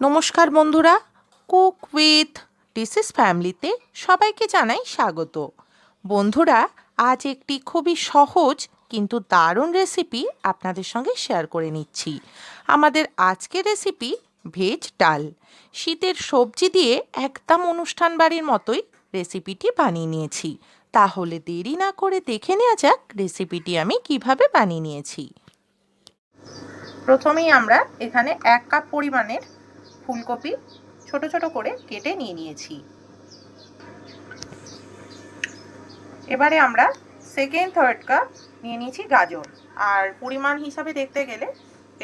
নমস্কার বন্ধুরা, cook with ডিসিস ফ্যামিলিতে সবাইকে জানাই স্বাগত। বন্ধুরা, আজ একটি খুবই সহজ কিন্তু দারুণ রেসিপি আপনাদের সঙ্গে শেয়ার করে নিচ্ছি। আমাদের আজকের রেসিপি ভেজ ডাল। শীতের সবজি দিয়ে একদম অনুষ্ঠান বাড়ির মতোই রেসিপিটি বানিয়ে নিয়েছি। তাহলে দেরি না করে দেখে নেওয়া যাক রেসিপিটি আমি কীভাবে বানিয়ে নিয়েছি। প্রথমেই আমরা এখানে এক কাপ পরিমাণের ফুলকপি ছোট ছোট করে কেটে নিয়ে নিয়েছি। এবারে আমরা সেকেন্ড থার্ড কাপ নিয়ে নিয়েছি গাজর। আর পরিমাণ হিসাবে দেখতে গেলে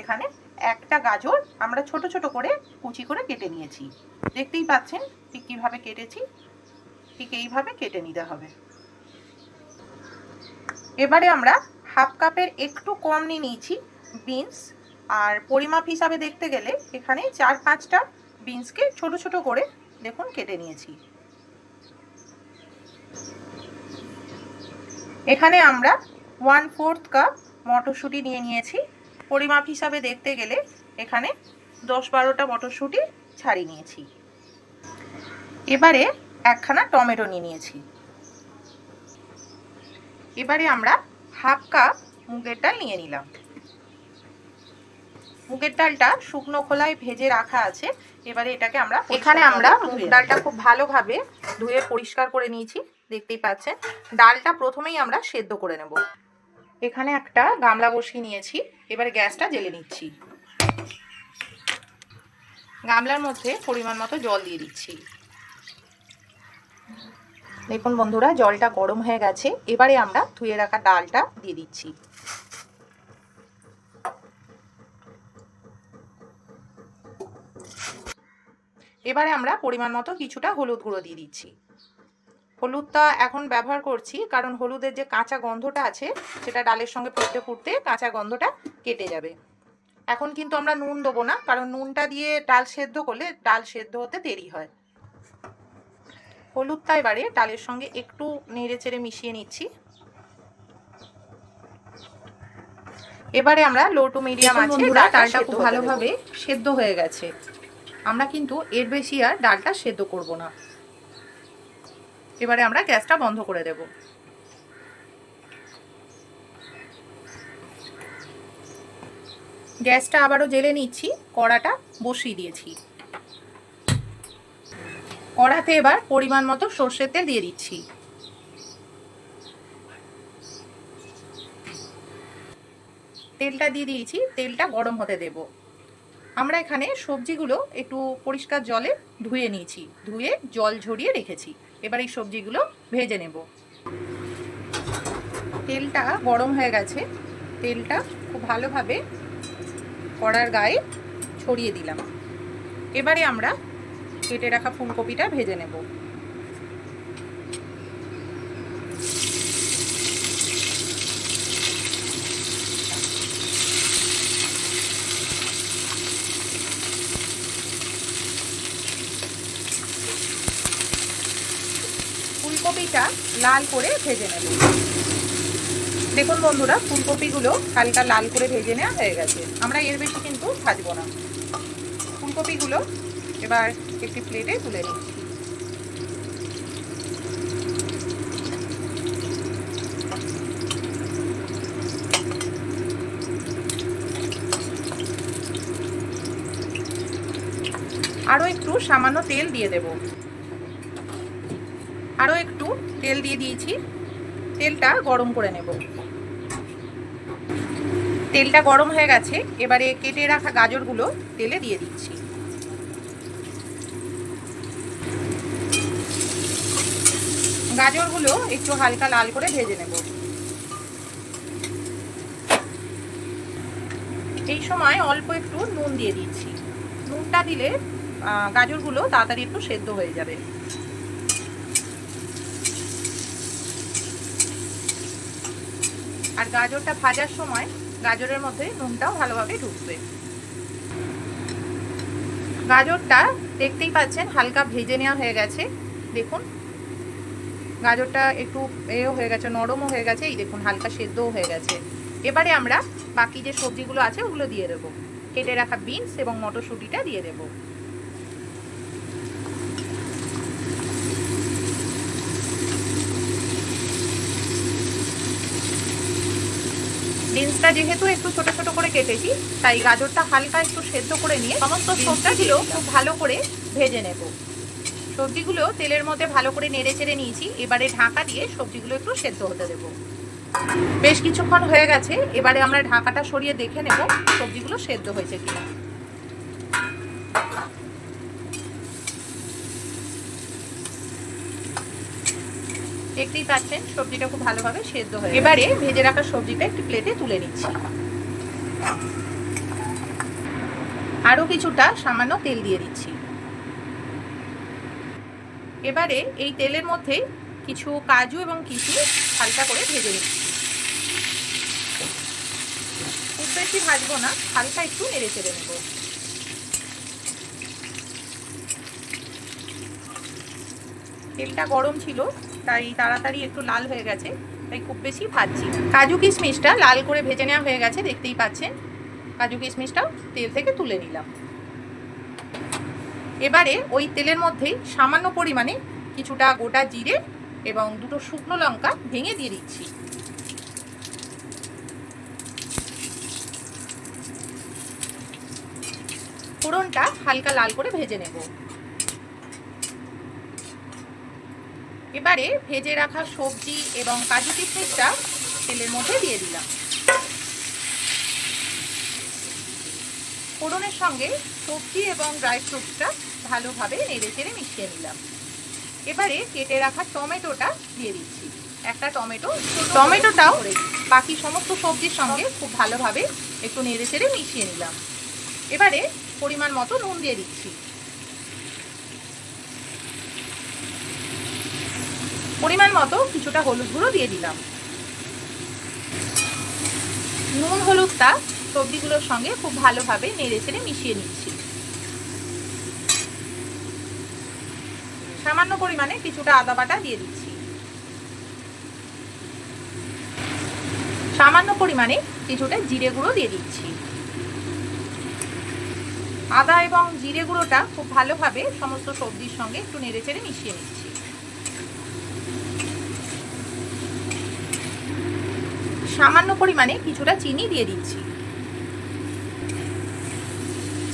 এখানে একটা গাজর আমরা ছোট ছোট করে কুচি করে কেটে নিয়েছি। দেখতেই পাচ্ছেন ঠিক কীভাবে কেটেছি, ঠিক এইভাবে কেটে নিতে হবে। এবারে আমরা হাফ কাপের একটু কম নিয়ে নিয়েছি বিনস আর পরিমাপ হিসাবে দেখতে গেলে এখানে চার পাঁচটা বিনসকে ছোট ছোট করে দেখুন কেটে নিয়েছি। এখানে আমরা ওয়ান ফোর্থ কাপ মটরশুঁটি নিয়ে নিয়েছি। পরিমাপ হিসাবে দেখতে গেলে এখানে দশ বারোটা মটরশুঁটি ছাড়িয়ে নিয়েছি। এবারে একখানা টমেটো নিয়ে নিয়েছি। এবারে আমরা হাফ কাপ মুগের ডাল নিয়ে নিলাম। মুগের ডালটা শুকনো খোলায় ভেজে রাখা আছে। এবারে এটাকে আমরা এখানে আমরা মুগ ডালটা খুব ভালোভাবে ধুয়ে পরিষ্কার করে নিয়েছি দেখতেই পাচ্ছেন। ডালটা প্রথমেই আমরা সেদ্ধ করে নেব। এখানে একটা গামলা বসিয়ে নিয়েছি এবার গ্যাসটা জেলে নিচ্ছি। গামলার মধ্যে পরিমাণ মতো জল দিয়ে দিচ্ছি। দেখুন বন্ধুরা জলটা গরম হয়ে গেছে। এবারে আমরা ধুয়ে রাখা ডালটা দিয়ে দিচ্ছি। এবারে আমরা পরিমাণ মতো কিছুটা হলুদ গুঁড়ো দিয়ে দিচ্ছি। হলুদটা এখন ব্যবহার করছি কারণ হলুদের যে কাঁচা গন্ধটা আছে সেটা ডালের সঙ্গে ফুটতে ফুটতে কাঁচা গন্ধটা কেটে যাবে। এখন কিন্তু আমরা নুন দেবো না কারণ নুনটা দিয়ে ডাল সেদ্ধ করলে ডাল সেদ্ধ হতে দেরি হয়। হলুদটা এবারে ডালের সঙ্গে একটু নেড়ে চেড়ে মিশিয়ে নিচ্ছি। এবারে আমরা লো টু মিডিয়াম আছে ডালটা খুব ভালোভাবে সেদ্ধ হয়ে গেছে। আমরা কিন্তু এর বেশি আর ডালটা সেদ্ধ করব না। এবারে আমরা গ্যাসটা বন্ধ করে দেব। গ্যাসটা আবারও জেলে নিচ্ছি, কড়াটা বসিয়ে দিয়েছি। কড়াতে এবার পরিমাণ মতো সর্ষের তেল দিয়ে দিচ্ছি। তেলটা দিয়ে দিয়েছি, তেলটা গরম হতে দেব। আমরা এখানে সবজিগুলো একটু পরিষ্কার জলে ধুয়ে নিয়েছি, ধুয়ে জল ঝরিয়ে রেখেছি। এবার এই সবজিগুলো ভেজে নেব। তেলটা গরম হয়ে গেছে। তেলটা খুব ভালোভাবে কড়ার গায়ে ছড়িয়ে দিলাম। এবারে আমরা কেটে রাখা ফুলকপিটা ভেজে নেব। ফুলকপিটা লাল করে ভেজে নেব। দেখুন বন্ধুরা, ফুলকপিগুলো হালকা লাল করে ভেজে নেওয়া হয়ে গেছে। আমরা এর বেশি কিন্তু ভাজবো না। ফুলকপিগুলো এবার একটি প্লেটে তুলে নিচ্ছি। আরও একটু সামান্য তেল দিয়ে দেব। আরও একটু তেল দিয়ে দিয়েছি। তেলটা গরম করে নেব। তেলটা গরম হয়ে গেছে, এবারে কেটে রাখা গাজরগুলো তেলে দিয়ে দিচ্ছি। গাজরগুলো একটু হালকা লাল করে ভেজে নেব। এই সময় অল্প একটু নুন দিয়ে দিচ্ছি। নুনটা দিলে গাজরগুলো তাড়াতাড়ি একটু সেদ্ধ হয়ে যাবে। আর গাজরটা ভাজার সময় গাজরের মধ্যে নুনটাও ভালোভাবে ঢুকবে। গাজরটা দেখতেই পাচ্ছেন হালকা ভেজে নেওয়া হয়ে গেছে। দেখুন, গাজরটা একটু এও হয়ে গেছে, নরমও হয়ে গেছে, এই দেখুন হালকা সেদ্ধও হয়ে গেছে। এবারে আমরা বাকি যে সবজিগুলো আছে ওগুলো দিয়ে দেবো। কেটে রাখা বিনস এবং মটরশুঁটিটা দিয়ে দেবো। বিনসটা যেহেতু একটু ছোট ছোট করে কেটেছি তাই গাজরটা হালকা একটু সেদ্ধ করে নিয়ে সমস্ত সবজিগুলো খুব ভালো করে ভেজে নেব। সবজিগুলো তেলের মধ্যে ভালো করে নেড়ে চেড়ে নিয়েছি এবারে ঢাকা দিয়ে সবজিগুলো একটু সেদ্ধ হতে দেবো। বেশ কিছুক্ষণ হয়ে গেছে এবারে আমরা ঢাকাটা সরিয়ে দেখে নেব সবজিগুলো সেদ্ধ হয়েছে কিনা। দেখতেই পাচ্ছেন সবজিটা খুব ভালোভাবে সেদ্ধ হয়ে এবারে ভেজে রাখা সবজিটা একটি প্লেটে তুলে নিচ্ছি। আরও কিছুটা সামান্য তেল দিয়ে দিচ্ছি। এবারে এই তেলের মধ্যে কিছু কাজু এবং কিশমিশ হালকা করে ভেজে নিচ্ছি। খুব বেশি ভাজবো না হালকা একটু নেড়ে চেড়ে নেব। তেলটা গরম ছিল তাই তাড়াতাড়ি একটু লাল হয়ে গেছে, তাই খুব বেশি ভাজছি কাজু কিশমিশটা লাল করে ভেজে নেওয়া হয়ে গেছে, দেখতেই পাচ্ছেন। কাজু কিশমিশটাও তেল থেকে তুলে নিলাম। এবারে ওই তেলের মধ্যেই সামান্য পরিমাণে কিছুটা গোটা জিরে এবং দুটো শুকনো লঙ্কা ভেঙে দিয়ে দিচ্ছি। ফোড়নটা হালকা লাল করে ভেজে নেব। এবারে ভেজে রাখা সবজি এবং কাজু কিশমিশটা তেলের মধ্যে দিয়ে দিলাম। ফোড়নের সঙ্গে সবজি এবং ড্রাই ফ্রুটসটা ভালোভাবে নেড়ে চেড়ে মিশিয়ে নিলাম। এবারে কেটে রাখা টমেটোটা দিয়ে দিচ্ছি। একটা টমেটো টমেটোটাও বাকি সমস্ত সবজির সঙ্গে খুব ভালোভাবে একটু নেড়ে চেড়ে মিশিয়ে নিলাম। এবারে পরিমাণ মতো নুন দিয়ে দিচ্ছি। পরিমাণ মতো কিছুটা হলুদ গুঁড়ো দিয়ে দিলাম। নুন হলুদটা সবজিগুলোর সঙ্গে খুব ভালোভাবে নেড়ে চেড়ে মিশিয়ে নিচ্ছি। সামান্য পরিমাণে কিছুটা আদা বাটা দিয়ে দিচ্ছি। সামান্য পরিমাণে কিছুটা জিরে গুঁড়ো দিয়ে দিচ্ছি। আদা এবং জিরে গুঁড়োটা খুব ভালোভাবে সমস্ত সবজির সঙ্গে একটু নেড়ে চেড়ে মিশিয়ে নিচ্ছি। সামান্য পরিমাণে কিছুটা চিনি দিয়ে দিচ্ছি।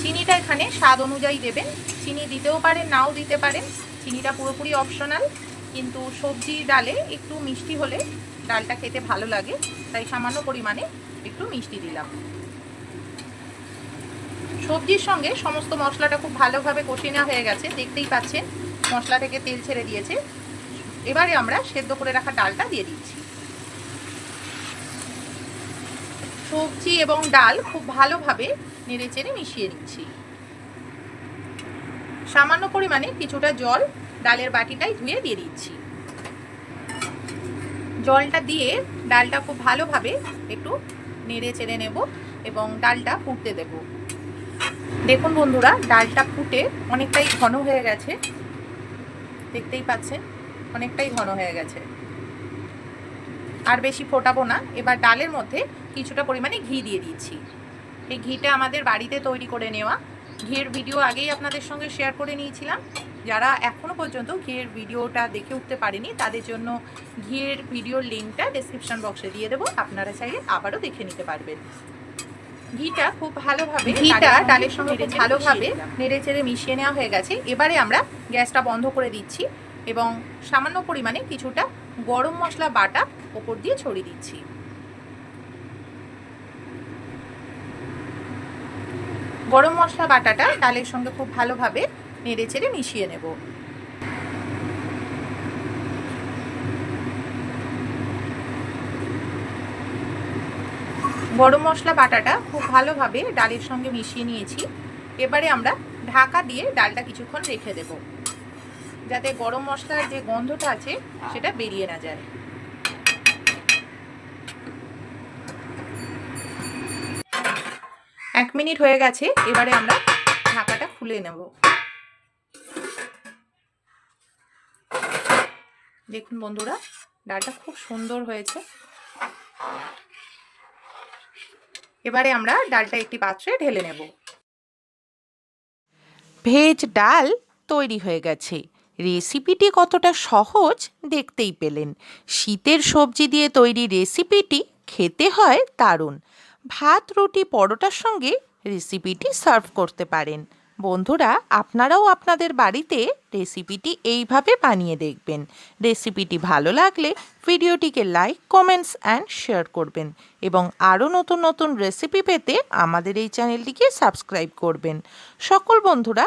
চিনিটা এখানে স্বাদ অনুযায়ী দেবেন। চিনি দিতেও পারেন, নাও দিতে পারেন। চিনিটা পুরোপুরি অপশনাল কিন্তু সবজি ডালে একটু মিষ্টি হলে ডালটা খেতে ভালো লাগে, তাই সামান্য পরিমাণে একটু মিষ্টি দিলাম। সবজির সঙ্গে সমস্ত মশলাটা খুব ভালোভাবে কষিয়ে নেওয়া হয়ে গেছে, দেখতেই পাচ্ছেন মশলা থেকে তেল ছেড়ে দিয়েছে। এবারে আমরা সেদ্ধ করে রাখা ডালটা দিয়ে দিচ্ছি। সবজি এবং ডাল খুব ভালোভাবে নেড়ে চেড়ে মিশিয়ে নিচ্ছি। সামান্য পরিমাণে কিছুটা জল ডালের বাটিটাই ধুয়ে দিয়ে দিচ্ছি। জলটা দিয়ে ডালটা খুব ভালোভাবে একটু নেড়ে চেড়ে নেব এবং ডালটা ফুটতে দেব। দেখুন বন্ধুরা, ডালটা ফুটে অনেকটাই ঘন হয়ে গেছে। দেখতেই পাচ্ছেন, অনেকটাই ঘন হয়ে গেছে। আর বেশি ফোটাবো না। এবার ডালের মধ্যে কিছুটা পরিমাণে ঘি দিয়ে দিচ্ছি। এই ঘিটা আমাদের বাড়িতে তৈরি করে নেওয়া। ঘিয়ের ভিডিও আগেই আপনাদের সঙ্গে শেয়ার করে নিয়েছিলাম। যারা এখনও পর্যন্ত ঘিয়ের ভিডিওটা দেখে উঠতে পারেনি তাদের জন্য ঘিয়ের ভিডিওর লিঙ্কটা ডেসক্রিপশন বক্সে দিয়ে দেবো। আপনারা চাইলে আবারও দেখে নিতে পারবেন। ঘিটা খুব ভালোভাবে ঘিটা ডালের সঙ্গে ভালোভাবে নেড়ে চেড়ে মিশিয়ে নেওয়া হয়ে গেছে। এবারে আমরা গ্যাসটা বন্ধ করে দিচ্ছি এবং সামান্য পরিমাণে কিছুটা গরম মশলা বাটা ওপর দিয়ে ছড়িয়ে দিচ্ছি। গরম মশলা বাটাটা ডালের সঙ্গে খুব ভালোভাবে নেড়ে চেড়ে মিশিয়ে নেব। গরম মশলা বাটাটা খুব ভালোভাবে ডালের সঙ্গে মিশিয়ে নিয়েছি। এবারে আমরা ঢাকা দিয়ে ডালটা কিছুক্ষণ রেখে দেব। যাতে গরম মশলার যে গন্ধটা আছে, সেটা বেরিয়ে না যায়। এক মিনিট হয়ে গেছে, এবারে আমরা ঢাকাটা খুলে নেব। দেখুন বন্ধুরা, ডালটা খুব সুন্দর হয়েছে। এবারে আমরা ডালটা একটি পাত্রে ঢেলে নেব। ভেজ ডাল তৈরি হয়ে গেছে। রেসিপিটি কতটা সহজ দেখতেই পেলেন। শীতের সবজি দিয়ে তৈরি রেসিপিটি খেতে হয় দারুণ। ভাত, রুটি, পরোটার সঙ্গে রেসিপিটি সার্ভ করতে পারেন। বন্ধুরা, আপনারাও আপনাদের বাড়িতে রেসিপিটি এইভাবে বানিয়ে দেখবেন। রেসিপিটি ভালো লাগলে ভিডিওটিকে লাইক, কমেন্টস অ্যান্ড শেয়ার করবেন এবং আরও নতুন নতুন রেসিপি পেতে আমাদের এই চ্যানেলটিকে সাবস্ক্রাইব করবেন। সকল বন্ধুরা